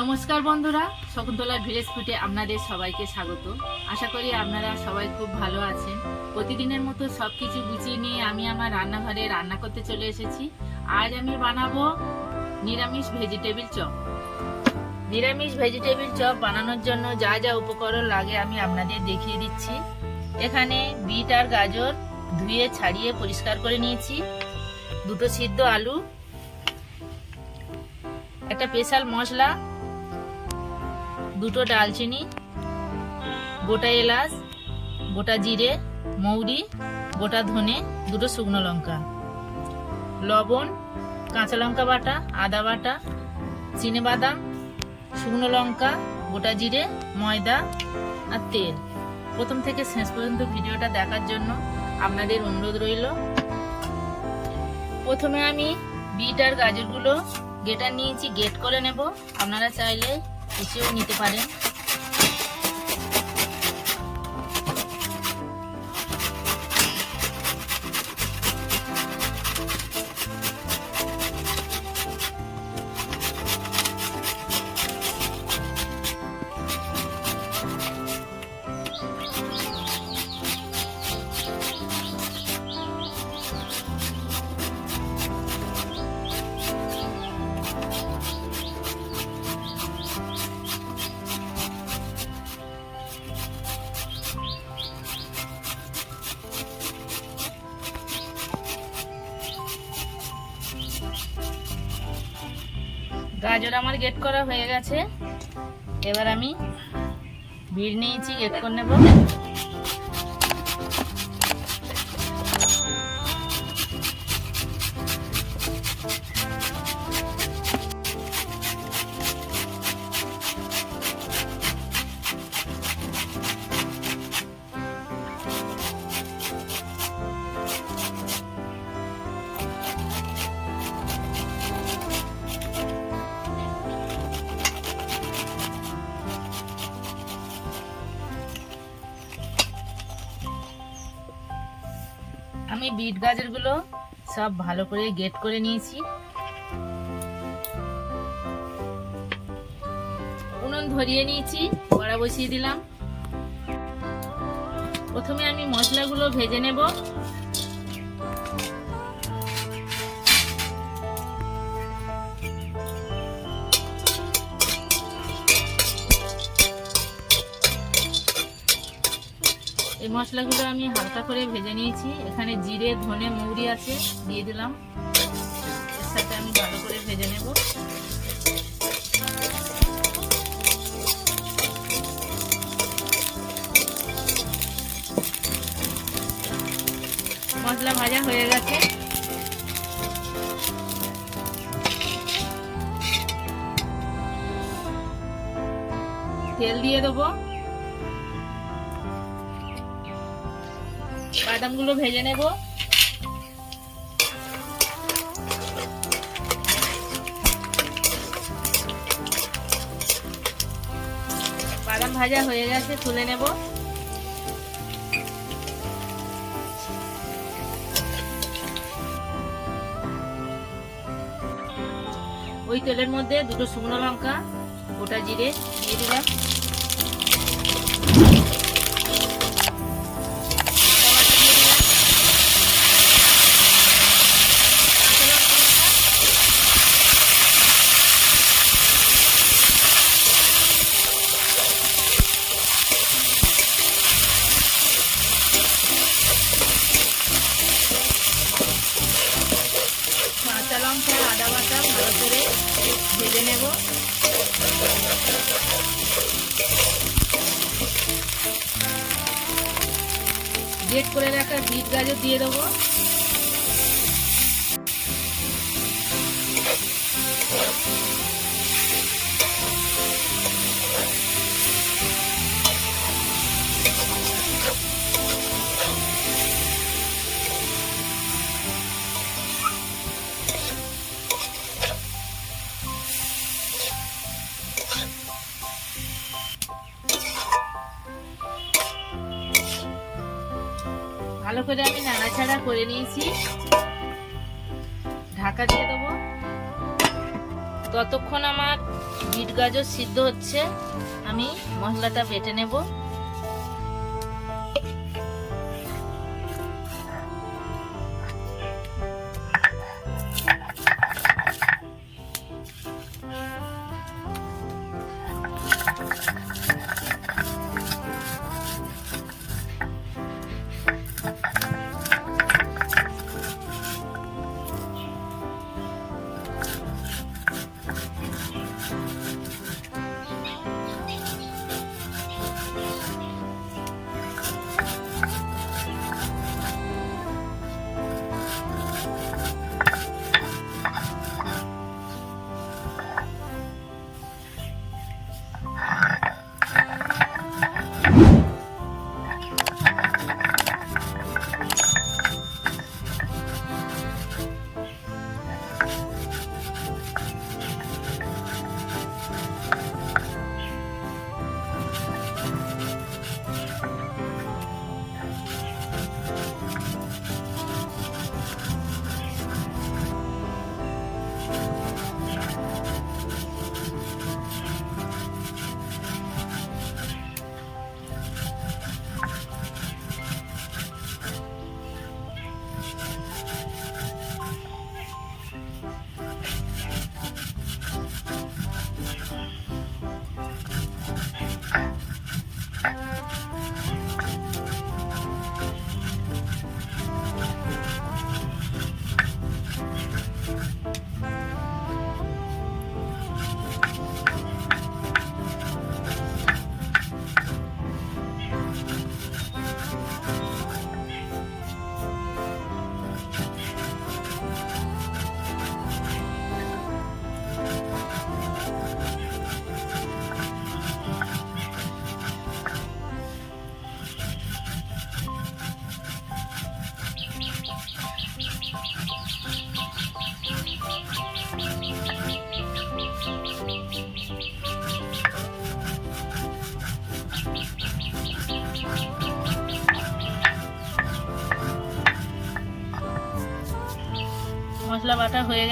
নমস্কার বন্ধুরা, শকুন্তলা ভিলেজ ফুটে আপনাদের সবাইকে স্বাগত। আশা করি আপনারা সবাই খুব ভালো আছেন। প্রতিদিনের মতো সবকিছু গুছিয়ে নিয়ে আমি আমার রান্নাঘরে রান্না করতে চলে এসেছি। আজ আমি বানাবো নিরামিষ ভেজিটেবিল চপ। নিরামিষ ভেজিটেবিল চপ বানানোর জন্য যা যা উপকরণ লাগে আমি আপনাদের দেখিয়ে দিচ্ছি। এখানে বিট আর গাজর ধুয়ে ছাড়িয়ে পরিষ্কার করে নিয়েছি। দুটো সিদ্ধ আলু, একটা স্পেশাল মশলা দুটো ডালচিনি, গোটা এলাচ, গোটা জিরে, মৌরি, গোটা ধনে, দুটো শুকনো লঙ্কা, লবণ, কাঁচা লঙ্কা বাটা, আদা বাটা, চিনে বাদাম, শুকনো লঙ্কা, গোটা জিরে, ময়দা আর তেল। প্রথম থেকে শেষ পর্যন্ত ভিডিওটা দেখার জন্য আপনাদের অনুরোধ রইল। প্রথমে আমি বিট আর গাজরগুলো গেটার নিয়েছি গেট করে নেব। আপনারা চাইলে কুচিয়েও নিতে পারেন। গাজর আমার গেট করা হয়ে গেছে। এবার আমি ভিড় নিয়েছি গেট করে নেব। আমি বিট গাজরগুলো সব ভালো করে গেট করে নিয়েছি। উনুন ধরিয়ে নিয়েছি, কড়া বসিয়ে দিলাম। প্রথমে আমি মশলাগুলো ভেজে নেব। এই মশলাগুলো আমি হালকা করে ভেজে নিয়েছি। এখানে জিরে, ধনে, মৌরি আছে, দিয়ে দিলাম। এর সাথে আমি ভালো করে ভেজে নেব। মশলা ভাজা হয়ে গেছে। তেল দিয়ে দেবো। বাদামগুলো ভেজে নেব। বাদাম ভাজা হয়ে গেছে, তুলে নেব। ওই তেলের মধ্যে দুটো শুকনো লঙ্কা, গোটা জিরে দিয়ে দিলাম। নাড়াচাড়া করে নিয়েছি। ঢাকা দিয়ে দেবো। ততক্ষণ আমার বিট গাজর সিদ্ধ হচ্ছে। আমি মশলাটা বেটে নেব।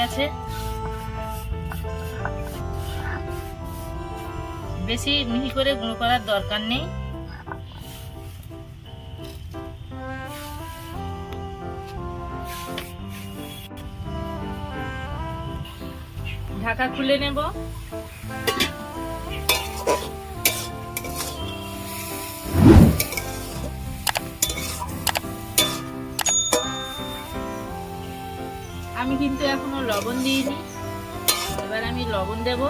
গেছে বেশি মিহি করে গুঁড়ো করার দরকার নেই। ঢাকা খুলে নেব। লবণ দিইনি এবার আমি লবণ দেব।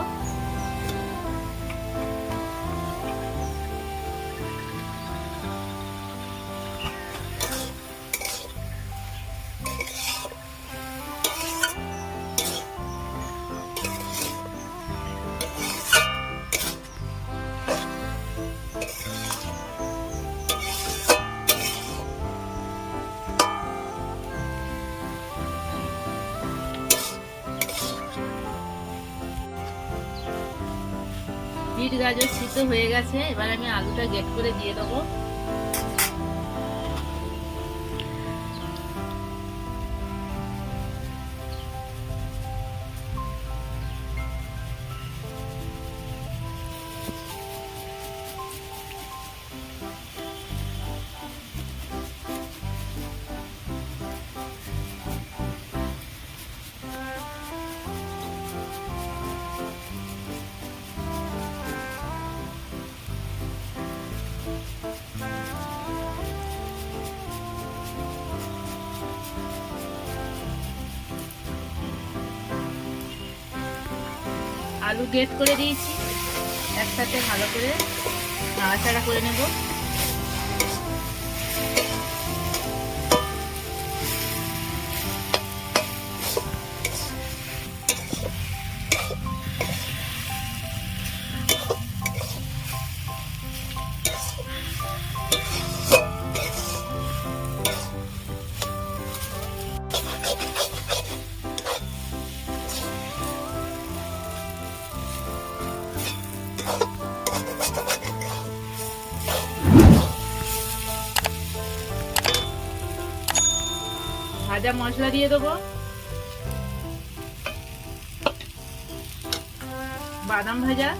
গাজর সিদ্ধ হয়ে গেছে এবার আমি আলুটা গেট করে দিয়ে দেবো। আলু গেট করে দিয়েছি। একসাথে ভালো করে নাড়াচাড়া করে নেব। ভাজা মশলা দিয়ে দেবো। বাদাম ভাজা।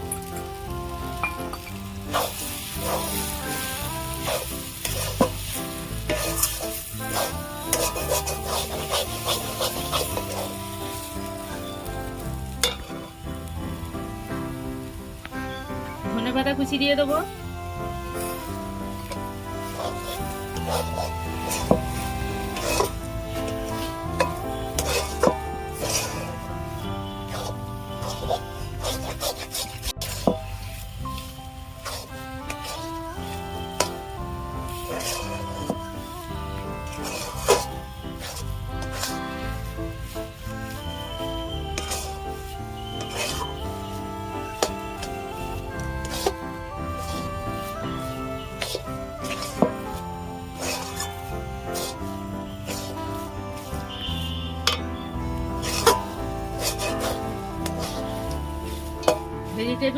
ধনে পাতা কুচি দিয়ে দেবো।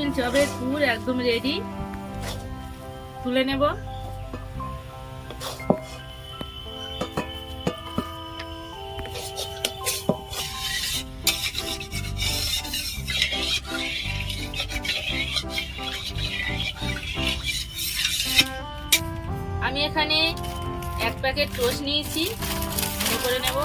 ভেজিটেবিল চপের পুর একদম রেডি তুলে নেব। আমি এখানে এক প্যাকেট টোস্ট নিয়েছি। করে নেব।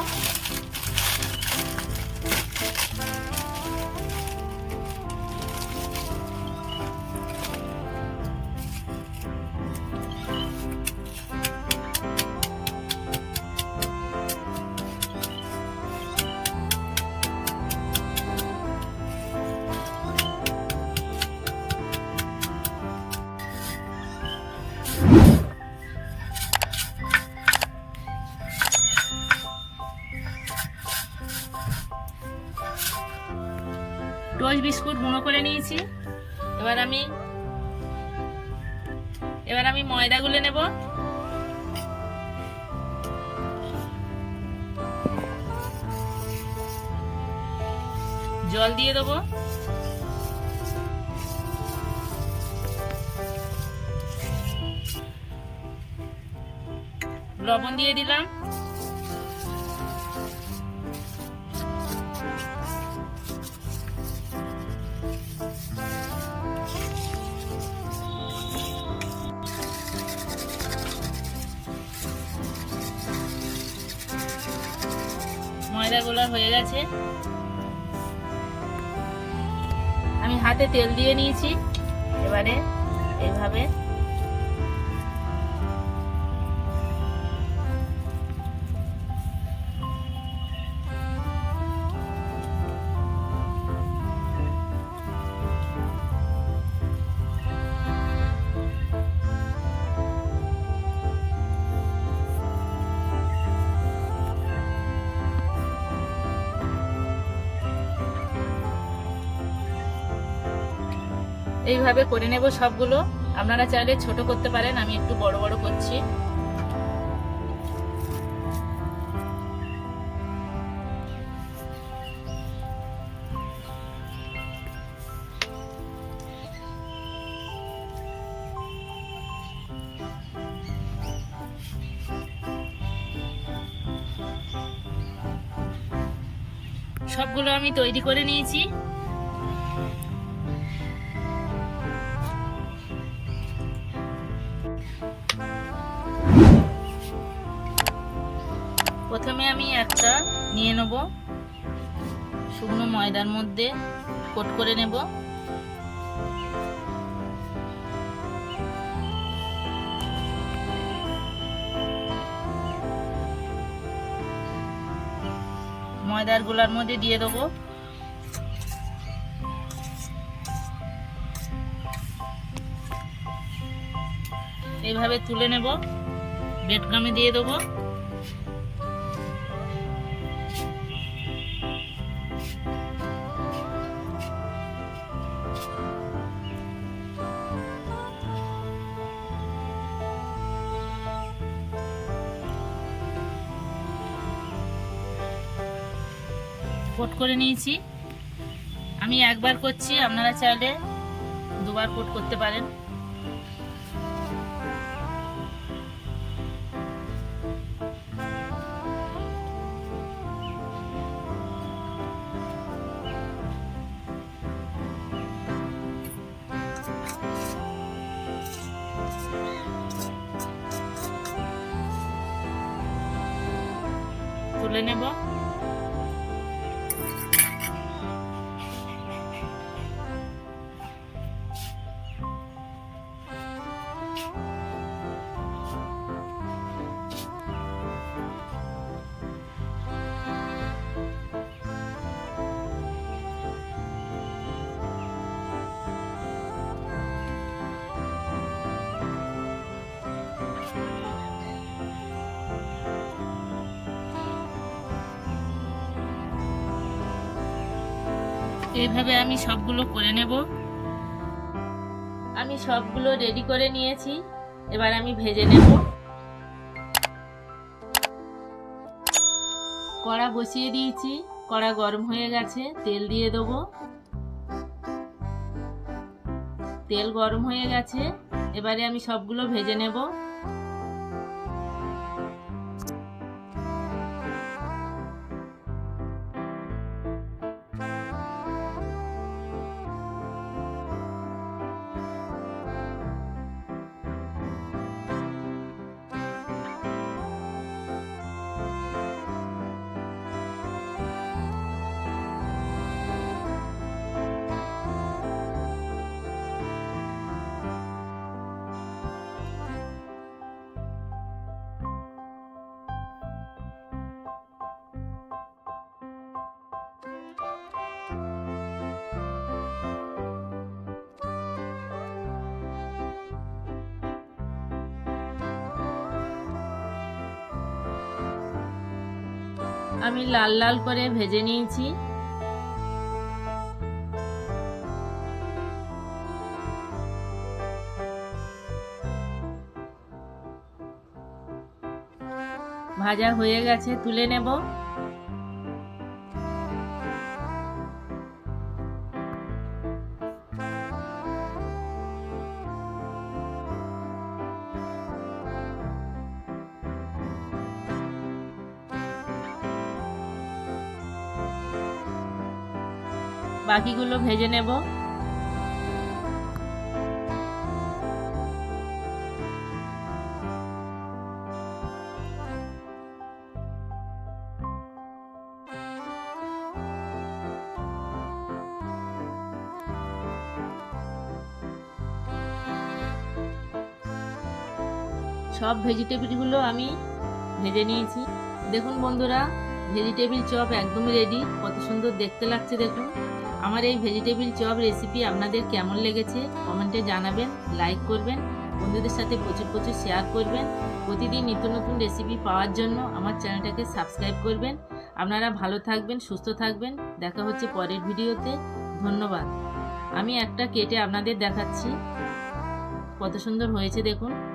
টোস্ট বিস্কুট গুঁড়ো করে নিয়েছি। এবার আমি এবার আমি ময়দা গুলে নেব। জল দিয়ে দেবো। লবণ দিয়ে দিলাম। গোলা হয়ে গেছে। আমি হাতে তেল দিয়ে নিয়েছি। এবারে এইভাবে এইভাবে করে নেব সবগুলো। আপনারা চাইলে ছোট করতে পারেন, আমি একটু বড় বড় করছি। সবগুলো আমি তৈরি করে নিয়েছি। আমি একটা নিয়ে নেব। শুকনো ময়দার মধ্যে কোট করে নেব। ময়দারগুলার মধ্যে দিয়ে দেবো। এইভাবে তুলে নেব। বেডকামে দিয়ে দেবো। করে নিয়েছি। আমি একবার করছি আপনারা চাইলে দুবার কোট করতে পারেন। তুলে নেব। এইভাবে আমি সবগুলো করে নেব। আমি সবগুলো রেডি করে নিয়েছি। এবার আমি ভেজে নেব। কড়া বসিয়ে দিয়েছি। কড়া গরম হয়ে গেছে। তেল দিয়ে দেবো। তেল গরম হয়ে গেছে। এবারে আমি সবগুলো ভেজে নেব। আমি লাল লাল করে ভেজে নিয়েছি। ভাজা হয়ে গেছে তুলে নেব। বাকিগুলো ভেজে নেব। সব ভেজিটেবিলগুলো আমি ভেজে নিয়েছি। দেখুন বন্ধুরা, ভেজিটেবিল চপ একদম রেডি কত সুন্দর দেখতে লাগছে দেখুন। আমার এই ভেজিটেবিল চপ রেসিপি আপনাদের কেমন লেগেছে কমেন্টে জানাবেন লাইক করবেন, বন্ধুদের সাথে প্রচুর প্রচুর শেয়ার করবেন। প্রতিদিন নিত্য নতুন রেসিপি পাওয়ার জন্য আমার চ্যানেলটাকে সাবস্ক্রাইব করবেন। আপনারা ভালো থাকবেন, সুস্থ থাকবেন। দেখা হচ্ছে পরের ভিডিওতে। ধন্যবাদ। আমি একটা কেটে আপনাদের দেখাচ্ছি। কত সুন্দর হয়েছে দেখুন।